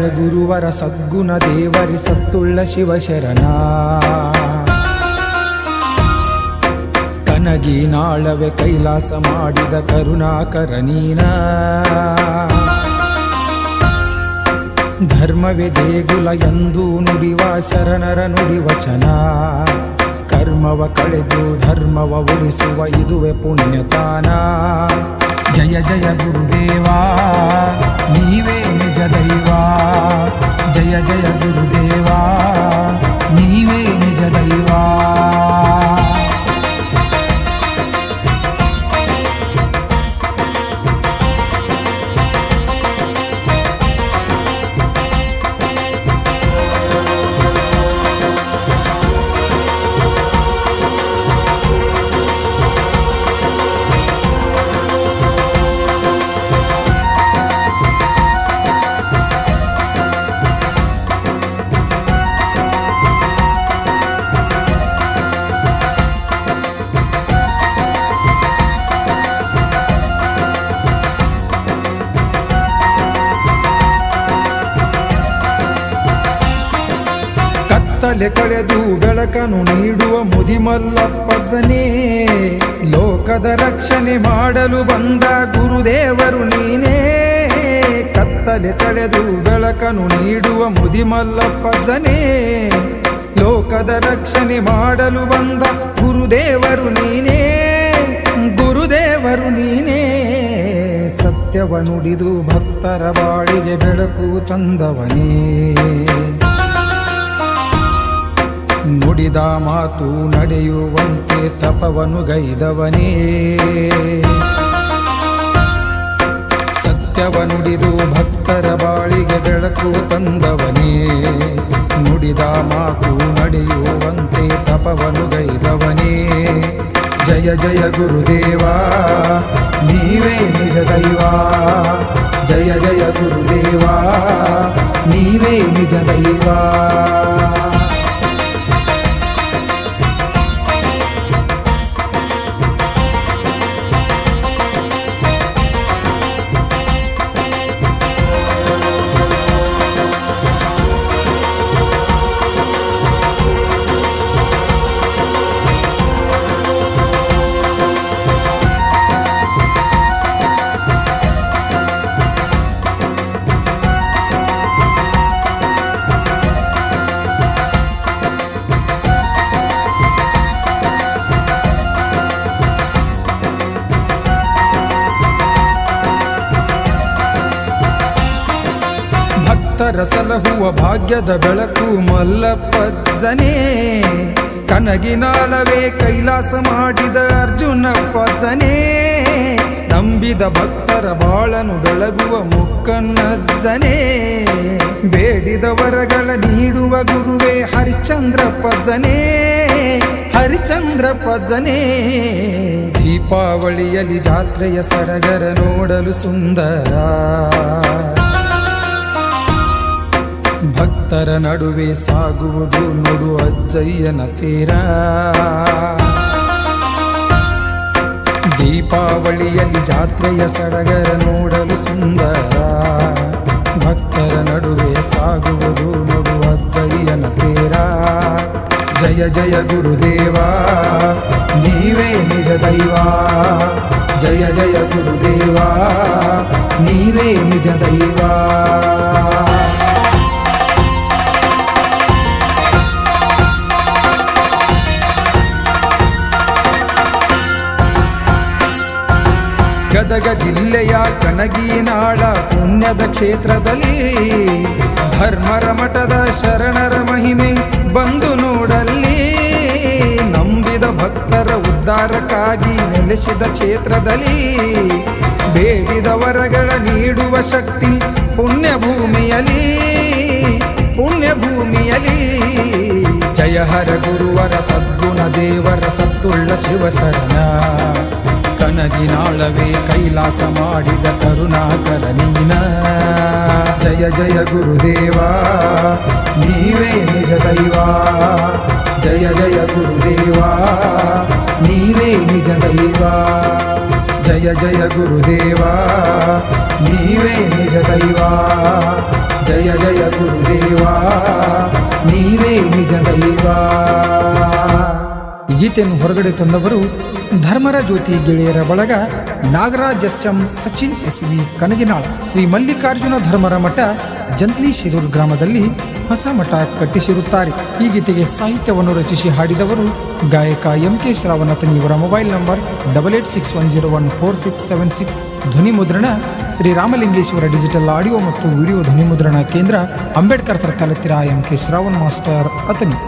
ಹರ ಗುರುವರ ಸದ್ಗುಣ ದೇವರಿ ಸತ್ತುಳ್ಳ ಶಿವಶರಣ. ಕನಗಿ ನಾಳವೆ ಕೈಲಾಸ ಮಾಡಿದ ಕರುಣಾಕರ ನೀನ. ಧರ್ಮವೇ ದೇಗುಲ ಎಂದು ನುಡಿವ ಶರಣರ ನುಡಿ ವಚನ. ಕರ್ಮವ ಕಳೆದು ಧರ್ಮವ ಉಳಿಸುವ ಇದುವೆ ಪುಣ್ಯತಾನ. ಜಯ ಜಯ ಗುರುದೇವಾ. ಕತ್ತಲೆ ಕಳೆದು ಬೆಳಕನ್ನು ನೀಡುವ ಮುದಿಮಲ್ಲಪ್ಪಜನೇ ಲೋಕದ ರಕ್ಷಣೆ ಮಾಡಲು ಬಂದ ಗುರುದೇವರು ನೀನೇ. ಕತ್ತಲೆ ತಡೆದು ಬೆಳಕನ್ನು ನೀಡುವ ಮುದಿಮಲ್ಲಪ್ಪಜನೇ ಲೋಕದ ರಕ್ಷಣೆ ಮಾಡಲು ಬಂದ ಗುರುದೇವರು ನೀನೇ. ಗುರುದೇವರು ನೀನೇ. ಸತ್ಯವನುಡಿದು ಭಕ್ತರ ಬಾಳಿಗೆ ಬೆಳಕು ತಂದವನೇ. ನುಡಿದ ಮಾತು ನಡೆಯುವಂತೆ ತಪವನು ಗೈದವನೇ. ಸತ್ಯವ ನುಡಿದು ಭಕ್ತರ ಬಾಳಿಗೆ ಬೆಳಕು ತಂದವನೇ. ನುಡಿದ ಮಾತು ನಡೆಯುವಂತೆ ತಪವನು ಗೈದವನೇ. ಜಯ ಜಯ ಗುರುದೇವ, ನೀವೇ ನಿಜ ದೈವ. ಜಯ ಜಯ ಗುರುದೇವ, ನೀವೇ ನಿಜ ದೈವ. ಸಲಹುವ ಭಾಗ್ಯದ ಬೆಳಕು ಮಲ್ಲಪ್ಪಜ್ಜನೇ ಕನಗಿನಾಲವೇ ಕೈಲಾಸ ಮಾಡಿದ ಅರ್ಜುನ ಪಜ್ಜನೇ ನಂಬಿದ ಭಕ್ತರ ಬಾಳನು ಬೆಳಗುವ ಮುಕ್ಕನ್ನಜ್ಜನೇ ಬೇಡಿದ ವರಗಳ ನೀಡುವ ಗುರುವೇ ಹರಿಶ್ಚಂದ್ರ ಪಜ್ಜನೇ ಹರಿಶ್ಚಂದ್ರ ಪಜ್ಜನೇ ದೀಪಾವಳಿಯಲ್ಲಿ ಜಾತ್ರೆಯ ಸಡಗರ ನೋಡಲು ಸುಂದರ. ಭಕ್ತರ ನಡುವೆ ಸಾಗುವುದು ನೋಡು ಅಜ್ಜಯ್ಯನ ತೀರ. ದೀಪಾವಳಿಯಲ್ಲಿ ಜಾತ್ರೆಯ ಸಡಗರ ನೋಡಲು ಸುಂದರ. ಭಕ್ತರ ನಡುವೆ ಸಾಗುವುದು ನೋಡು ಅಜ್ಜಯ್ಯನ ತೀರ. ಜಯ ಜಯ ಗುರುದೇವ, ನೀವೇ ನಿಜ ದೈವ. ಜಯ ಜಯ ಗುರುದೇವ, ನೀವೇ ನಿಜ ದೈವ. ಗದಗ ಜಿಲ್ಲೆಯ ಕನಗಿನಾಳ ಪುಣ್ಯದ ಕ್ಷೇತ್ರದಲ್ಲಿ ಧರ್ಮರ ಮಠದ ಶರಣರ ಮಹಿಮೆ ಬಂದು ನೋಡಲ್ಲಿ. ನಂಬಿದ ಭಕ್ತರ ಉದ್ಧಾರಕ್ಕಾಗಿ ನೆಲೆಸಿದ ಕ್ಷೇತ್ರದಲ್ಲಿ ಬೇಡಿದ ವರಗಳ ನೀಡುವ ಶಕ್ತಿ ಪುಣ್ಯ ಭೂಮಿಯಲ್ಲಿ ಪುಣ್ಯ ಭೂಮಿಯಲ್ಲಿ ಜಯ ಹರ ಗುರುವರ ಸದ್ಗುಣ ದೇವರ ಸತ್ತುಳ್ಳ ಶಿವಶರಣ. ಕನಗಿನಾಳವೇ ಕೈಲಾಸ ಮಾಡಿದ ಕರುಣಾಕರ ನೀನ. ಜಯ ಜಯ ಗುರುದೇವಾ, ನೀವೇ ನಿಜ ದೈವ. ಜಯ ಜಯ ಗುರುದೇವಾ, ನೀವೇ ನಿಜ ದೈವ. ಜಯ ಜಯ ಗುರುದೇವ, ನೀವೇ ನಿಜ ದೈವ. ಜಯ ಜಯ ಗುರುದೇವ, ನೀವೇ ನಿಜ ದೈವ. ಈ ಗೀತೆಯನ್ನು ಹೊರಗಡೆ ತಂದವರು ಧರ್ಮರ ಜ್ಯೋತಿ ಗೆಳೆಯರ ಬಳಗ Nagaraj S M Sachin S V Kanaginal. Shri Mallikarjuna ಧರ್ಮರ ಮಠ ಜಂತ್ಲಿ ಶಿರೂರ್ ಗ್ರಾಮದಲ್ಲಿ ಹೊಸ ಮಠ ಕಟ್ಟಿಸಿರುತ್ತಾರೆ. ಈ ಗೀತೆಗೆ ಸಾಹಿತ್ಯವನ್ನು ರಚಿಸಿ ಹಾಡಿದವರು ಗಾಯಕ ಎಂ ಕೆ ಶ್ರಾವಣತನ್ ಇವರ mobile number double eight six one zero one four six seven six. ಧ್ವನಿ ಮುದ್ರಣ ಶ್ರೀ ರಾಮಲಿಂಗೇಶ್ವರ ಡಿಜಿಟಲ್ ಆಡಿಯೋ ಮತ್ತು ವಿಡಿಯೋ ಧ್ವನಿ ಮುದ್ರಣ ಕೇಂದ್ರ ಅಂಬೇಡ್ಕರ್ ಸರ್ಕಲ್ ಹತ್ತಿರ M K Shravan master Athani